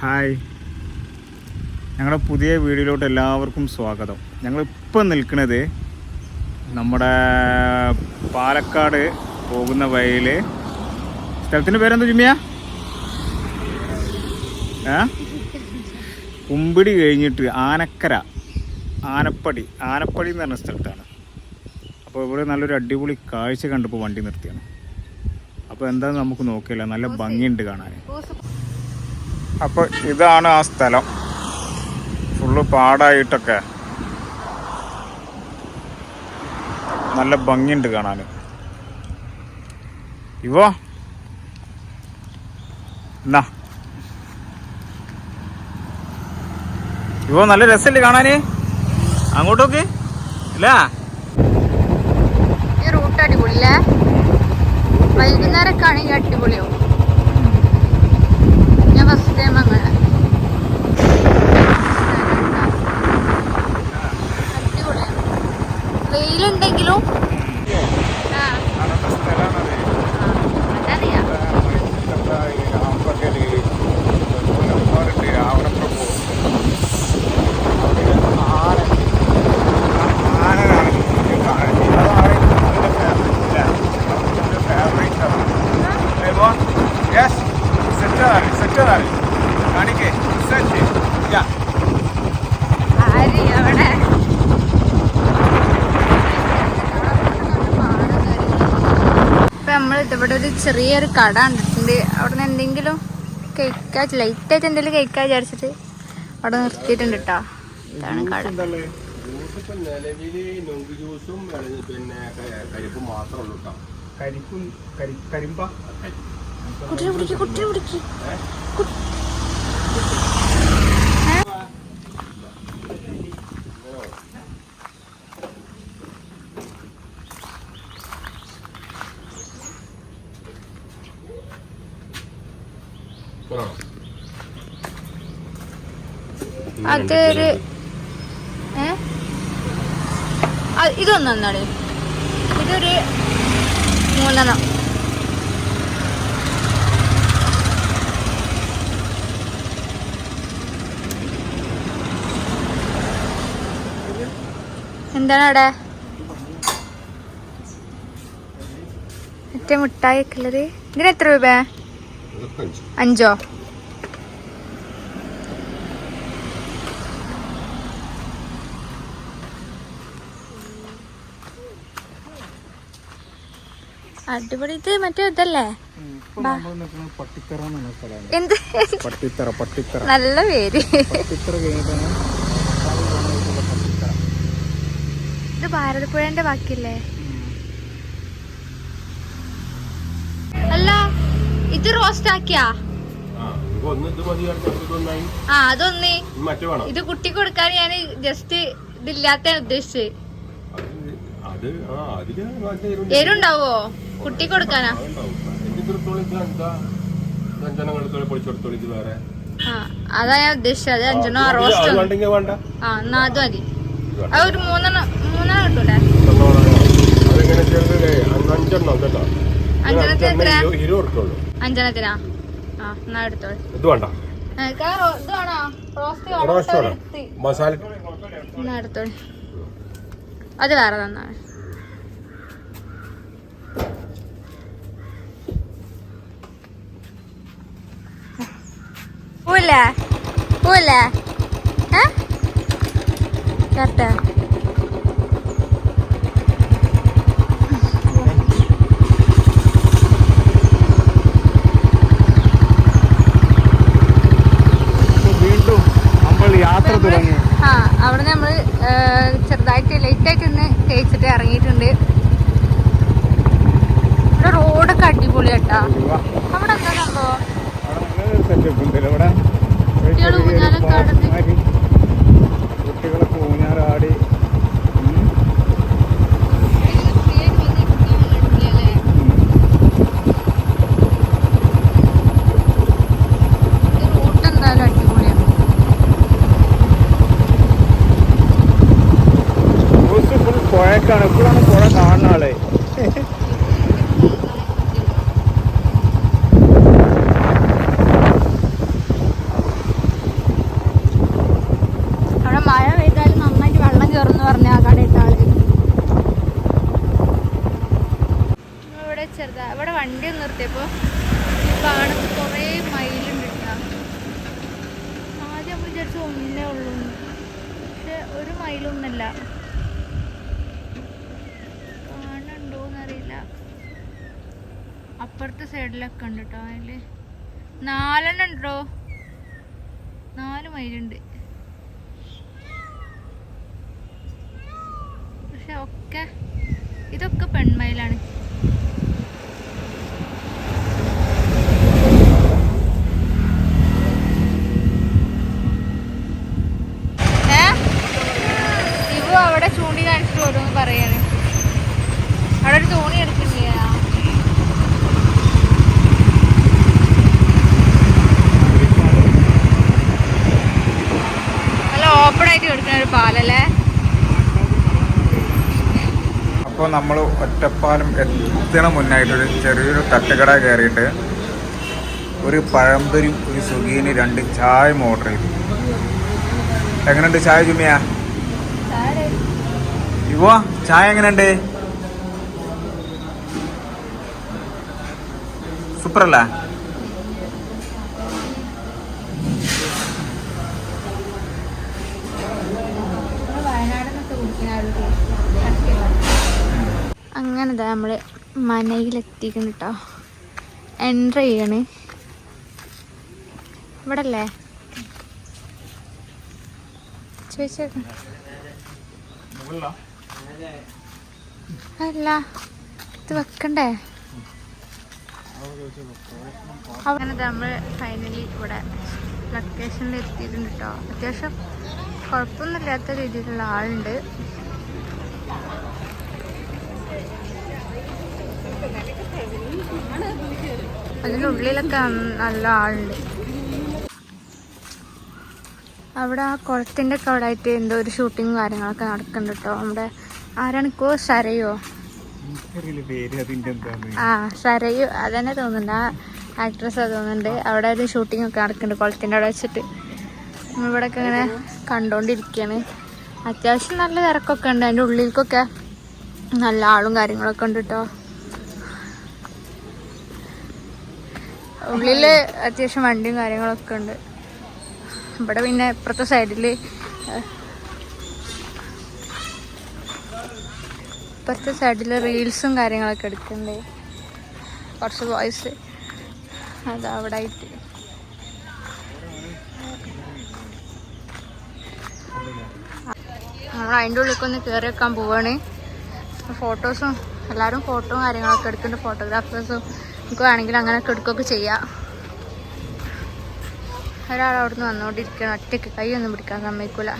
Hi. ഞങ്ങളുടെ പുതിയ വീഡിയോയിലോട്ട് എല്ലാവർക്കും സ്വാഗതം. ഞങ്ങളിപ്പോൾ നിൽക്കുന്നത് നമ്മുടെ പാലക്കാട് പോകുന്ന വഴിയിൽ സ്ഥലത്തിന്റെ പേരെന്താ ചുമ്മിയ കുമ്പിടി കഴിഞ്ഞിട്ട് ആനക്കര ആനപ്പടി ആനപ്പടി എന്ന് പറഞ്ഞ സ്ഥലത്താണ്. അപ്പോൾ ഇവിടെ നല്ലൊരു അടിപൊളി കാഴ്ച കണ്ടപ്പോൾ വണ്ടി നിർത്തിയാണ്. അപ്പോൾ എന്താണെന്ന് നമുക്ക് നോക്കിയില്ല നല്ല ഭംഗിയുണ്ട് കാണാൻ. അപ്പോൾ ഇതാണ് ആ സ്ഥലം. ഫുള്ള് പാടായിട്ടൊക്കെ. നല്ല ഭംഗിയുണ്ട് കാണാൻ ഇവോ? എന്നാ ഇവോ നല്ല രസമല്ലേ കാണാന്? അങ്ങോട്ടൊക്കെ. ഇല്ല? ഈ റൂട്ട് അടിപൊളിയല്ലേ? വൈകുന്നേരമൊക്കെ ആണെങ്കിൽ അടിപൊളിയാവും. അങ്ങനെ അടിപൊളിയാണ് വെയിലുണ്ടെങ്കിലും. ആ. അതൊക്കെ സ്ഥലമാണത് അതറിയാം ആര് നമ്മൾ ഇവിടെ ഒരു ചെറിയൊരു കട കണ്ടിട്ടുണ്ട്. അവിടെ നിന്ന് എന്തെങ്കിലും കഴിക്കാ ലൈറ്റായിട്ട് എന്തെങ്കിലും കഴിക്കാൻ വിചാരിച്ചിട്ട് അവിടെ നിർത്തിയിട്ടുണ്ട് കേട്ടോ ഇതാണ് കട. ജ്യൂസ് ഇപ്പൊ നിലവിൽ നൊങ്ക് ജ്യൂസും പിന്നെ കരിപ്പും മാത്രമേ ഉള്ളൂ കേട്ടോ കരിക്കും കരിമ്പ? കുട്ടിനെ പിടിക്ക് കുട്ടിനെ പിടിക്ക്. അതൊരു ഏ ആ, ഇതൊന്നും എന്നാണ് ഇതൊരു മൂന്നെണ്ണം എന്താണ് അവിടെ മറ്റേ മിഠായി ഒക്കെ ഉള്ളത് ഇതിന് എത്ര രൂപ അഞ്ചോ? അടിപൊളി. ഇത് മറ്റേ ഇതല്ലേ? എന്ത്? നല്ല പേര്. പട്ടിത്തറ കഴിഞ്ഞിട്ടാണ് പട്ടിത്തറ ഇത് ഭാരതപ്പുഴന്റെ ബാക്കിയല്ലേ അല്ല ഇത് റോസ്റ്റ് ആക്കിയാ? ആ, അതൊന്ന്. ഇത് കുട്ടി കൊടുക്കാൻ ഞാൻ ജസ്റ്റ് ഇതില്ലാത്ത ഉദ്ദേശിച്ചത്. എരുണ്ടാവോ? കുട്ടി കൊടുക്കാനാ? അതാ ഞാൻ ഉദ്ദേശിച്ചത്. അഞ്ചെണ്ണോ റോസ്റ്റ് ആ എന്നാ അത് മതി. ഒരു മൂന്നെണ്ണം മൂന്നെണ്ണം കിട്ടൂലേ. അതെങ്ങനെ അഞ്ചെണ്ണം കേട്ടോ. അഞ്ചെണ്ണത്തിനാ ആ എന്നാ എടുത്തോളൂ. ഇത് വേണ്ട. മസാല. അത് വേറെ തന്നാണ് പൂവില്ലേ? പൂവില്ലേ? ഏ? കേട്ടെ ആ അവിടെ നമ്മൾ ചെറുതായിട്ട് ലേറ്റ് ആയിട്ട് ഇന്ന് കഴിച്ചിട്ട് ഇറങ്ങിയിട്ടുണ്ട്. ഇവിടെ റോഡൊക്കെ അടിപൊളിയാട്ടാ. അവിടെ എന്താ സംഭവം? സെറ്റപ്പ് ഉണ്ട് ഇവിടെ ഒരു കുട്ടികൾ ചെറിയൊരു ഊഞ്ഞാലൊക്കെ പാർക്ക് ആടുന്നു. മാതിരി. കുട്ടികളൊക്കെ ഫുൾ പുഴക്കാണ് ഇപ്പോഴാണ് പുഴ കാണുന്ന ആളെ തുറന്നു പറഞ്ഞ ആ കടയിട്ട ആൾ ഇവിടെ ചെറുതാ ഇവിടെ വണ്ടി ഒന്ന് നിർത്തിയപ്പോ ഈ പാടത്ത് കുറേ മയിലുണ്ട് കേട്ടോ ആദ്യം നമ്മൾ വിചാരിച്ചു ഒന്നേ ഉള്ളൂ പക്ഷെ ഒരു മയിലൊന്നല്ല. കാണുന്നുണ്ടോന്നറിയില്ല. അപ്പുറത്തെ സൈഡിലൊക്കെ ഉണ്ട് കേട്ടോ അതിൽ. നാലെണ്ണം ഉണ്ടോ? നാല് മൈലുണ്ട് പക്ഷെ ഒക്കെ ഇതൊക്കെ പെൺമയിലാണ് ഏ? ഇവ അവിടെ ചൂണ്ടി കാണിച്ചിട്ട് ഓരോന്ന് പറയാണ് അവിടെ ഒരു തോണി എടുക്കുന്നില്ല നല്ല ഓപ്പൺ ആയിട്ട് കിടക്കുന്ന ഒരു പാലല്ലേ അപ്പോൾ നമ്മൾ ഒറ്റപ്പാലം എത്തണ മുന്നായിട്ടൊരു ചെറിയൊരു തട്ടുകട കയറിയിട്ട് ഒരു പഴംപൊരി ഒരു സുഖീന് രണ്ട് ചായ ഓർഡർ ചെയ്തു. എങ്ങനെയുണ്ട് ചായ ചുമ്മിയാ ഇവോ ചായ എങ്ങനെയുണ്ട്? സൂപ്പർ അങ്ങനെ ഇതാ നമ്മൾ മനയിലെത്തിക്കുന്നു കേട്ടോ എൻട്രി ചെയ്യണ്. ഇവിടെ അല്ലേ അല്ല ഇത് വെക്കണ്ടേ? അങ്ങനെ നമ്മൾ ഫൈനലി ഇവിടെ ലൊക്കേഷനിൽ എത്തിയിട്ടുണ്ട് കേട്ടോ അത്യാവശ്യം കുഴപ്പമൊന്നുമില്ലാത്ത രീതിയിലുള്ള ആളുണ്ട്. അതിനുള്ളിലൊക്കെ നല്ല ആളുണ്ട്. അവിടെ ആ കുളത്തിന്റെ ഒക്കെ അവിടെ ആയിട്ട് എന്തോ ഒരു ഷൂട്ടിങ് കാര്യങ്ങളൊക്കെ നടക്കുന്നുണ്ട് കേട്ടോ. നമ്മുടെ ആരാണിക്കോ സരയോ ആ സരയു അതന്നെ തോന്നുന്നുണ്ട് ആ ആക്ട്രസ് തോന്നുന്നുണ്ട്. അവിടെ ഒരു ഷൂട്ടിംഗ് ഒക്കെ നടക്കുന്നുണ്ട് കുളത്തിന്റെ അവിടെ വെച്ചിട്ട്. നമ്മളിവിടെയൊക്കെ ഇങ്ങനെ കണ്ടോണ്ടിരിക്കുകയാണ് അത്യാവശ്യം നല്ല തിരക്കൊക്കെ ഉണ്ട്. അതിന്റെ ഉള്ളിലേക്കൊക്കെ നല്ല ആളും കാര്യങ്ങളൊക്കെ ഉണ്ട് കേട്ടോ. ഉള്ളിൽ അത്യാവശ്യം വണ്ടിയും കാര്യങ്ങളൊക്കെ ഉണ്ട്. ഇവിടെ പിന്നെ ഇപ്പുറത്തെ സൈഡിൽ ഇപ്പുറത്തെ സൈഡിൽ റീൽസും കാര്യങ്ങളൊക്കെ എടുക്കുന്നുണ്ട്. കുറച്ച് വോയിസ് അത് അവിടെ ആയിട്ട് നമ്മൾ അതിന്റെ ഉള്ളിൽ ഒന്ന് കയറി വെക്കാൻ പോവാണ്. ഫോട്ടോസും എല്ലാവരും ഫോട്ടോ കാര്യങ്ങളൊക്കെ എടുക്കുന്നുണ്ട്. ഫോട്ടോഗ്രാഫേഴ്സും നമുക്ക് വേണമെങ്കിൽ അങ്ങനെയൊക്കെ എടുക്കുകയൊക്കെ ചെയ്യാം. ഒരാൾ അവിടുന്ന് വന്നുകൊണ്ടിരിക്കണം ഒറ്റയ്ക്ക് കൈയൊന്നും പിടിക്കാൻ സമ്മതിക്കൂല.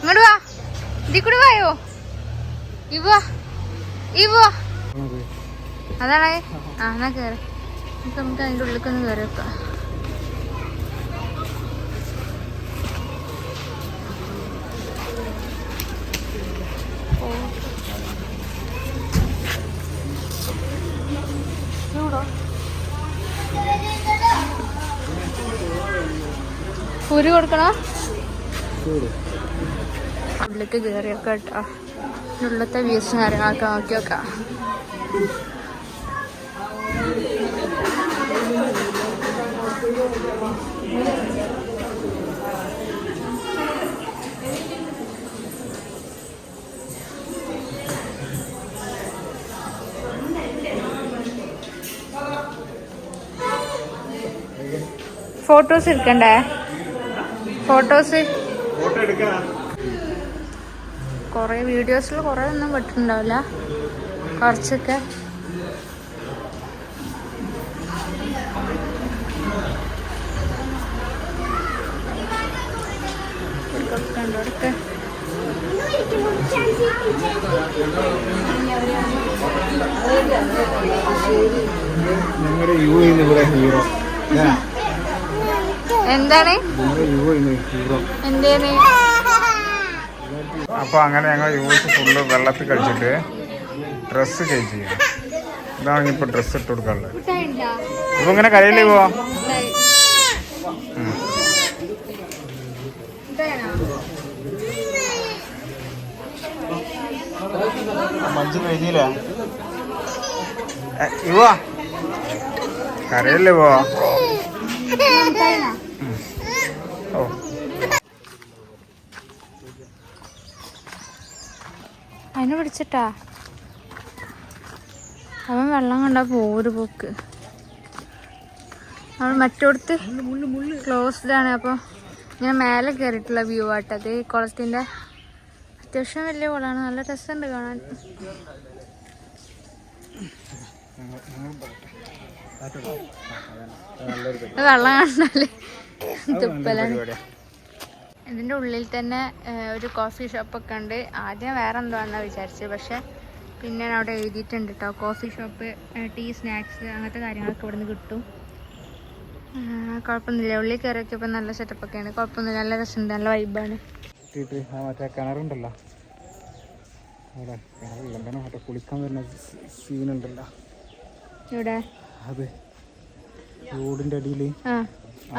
ഇങ്ങോട്ട് വാ. കൂടി വായോ? ഇവ ഇവോ അതാണ്. ആ എന്നാ കയറി നമുക്ക് നമുക്ക് അതിന്റെ ഉള്ളിലേക്കൊന്ന് കയറി വെക്കാം കുരു കൊടുക്കണോ? ഉള്ളിലേക്ക് കയറിയൊക്കെ കേട്ടോ. ഉള്ളത്തെ വ്യൂസും കാര്യങ്ങളൊക്കെ നോക്കി നോക്കാം. ഫോട്ടോസ് എടുക്കണ്ടേ? ഫോട്ടോസ് കുറെ വീഡിയോസിൽ കുറേ ഒന്നും പെട്ടിട്ടുണ്ടാവില്ല കുറച്ചൊക്കെ. ഇവിടൊക്കെ ഞങ്ങളുടെ യു ഇന്ന് ഇവിടെ ഹീറോ എന്താണ്? എന്തേന് അപ്പൊ അങ്ങനെ ഞങ്ങൾ യൂസ് ഫുള്ള് വെള്ളത്തിൽ കഴിച്ചിട്ട് ഡ്രസ്സ് ചേഞ്ച് ചെയ്യാം. ഇതാണ് ഇപ്പൊ ഡ്രസ് ഇട്ട് കൊടുക്കാനുള്ളത്. ഇപ്പൊ ഇങ്ങനെ കരയില്ലേ പോവാ മഞ്ച് കഴിഞ്ഞില്ലേ ഇവ കരയല്ലേ പോവാ അതിനെ പിടിച്ചിട്ടാ? അവൻ വെള്ളം കണ്ടാ പോരു പോക്ക്. അവൻ മറ്റോടത്ത് ക്ലോസ്ഡ് ആണ്. അപ്പോൾ ഇങ്ങനെ മേലെ കയറിയിട്ടുള്ള വ്യൂ ആട്ടത് ഈ കുളത്തിന്റെ അത്യാവശ്യം വലിയ കുളമാണ്. നല്ല രസമുണ്ട് കാണാൻ. വെള്ളം കണ്ടാൽ തുപ്പലാണ്. ഇതിന്റെ ഉള്ളിൽ തന്നെ ഒരു കോഫി ഷോപ്പൊക്കെ ഉണ്ട്. ആദ്യം വേറെ എന്തോ ആണെന്നാ വിചാരിച്ചത്. പക്ഷേ പിന്നെ അവിടെ എഴുതിയിട്ടുണ്ട് കേട്ടോ കോഫി ഷോപ്പ് ടീ സ്നാക്സ് അങ്ങനത്തെ കാര്യങ്ങളൊക്കെ ഇവിടെ നിന്ന് കിട്ടും കുഴപ്പമൊന്നുമില്ല. ഉള്ളിൽ കയറിയൊക്കെ നല്ല സെറ്റപ്പൊക്കെയാണ് കുഴപ്പമൊന്നുമില്ല. നല്ല രസമുണ്ട് നല്ല വൈബാണ് മറ്റേ കിണറുണ്ടല്ലോ അവിടെ കിണറില്ല എന്താണ് മറ്റേ കുളിക്കാൻ വരുന്ന സീനുണ്ടല്ലോ ഇവിടെ അതെ. റോഡിന്റെ അടിയിൽ.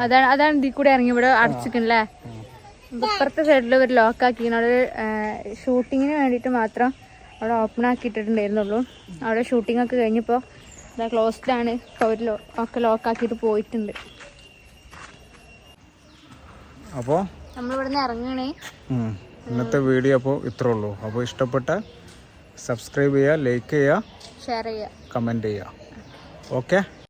അതാണ് അതാണ് ഇതിൽ കൂടെ ഇറങ്ങി. ഇവിടെ അടച്ചിക്കണല്ലേ ഇപ്പുറത്തെ സൈഡിൽ ഒരു ലോക്ക് ആക്കി അവിടെ ഷൂട്ടിങ്ങിന് വേണ്ടിയിട്ട് മാത്രം അവിടെ ഓപ്പൺ ആക്കിയിട്ടുണ്ടായിരുന്നുള്ളൂ. അവിടെ ഷൂട്ടിംഗ് ഒക്കെ കഴിഞ്ഞപ്പോൾ ഇതാ ക്ലോസ്ഡ് ആണ്. ഇപ്പോൾ അവർ ഒക്കെ ലോക്ക് ആക്കിയിട്ട് പോയിട്ടുണ്ട്. അപ്പോൾ നമ്മളിവിടുന്ന് ഇറങ്ങണേ. ഇന്നത്തെ വീഡിയോ അപ്പോൾ ഇത്രേ ഉള്ളൂ അപ്പോൾ ഇഷ്ടപ്പെട്ട സബ്സ്ക്രൈബ് ചെയ്യുക ലൈക്ക് ചെയ്യുക ഷെയർ ചെയ്യുക. കമന്റ് ചെയ്യുക. ഓക്കെ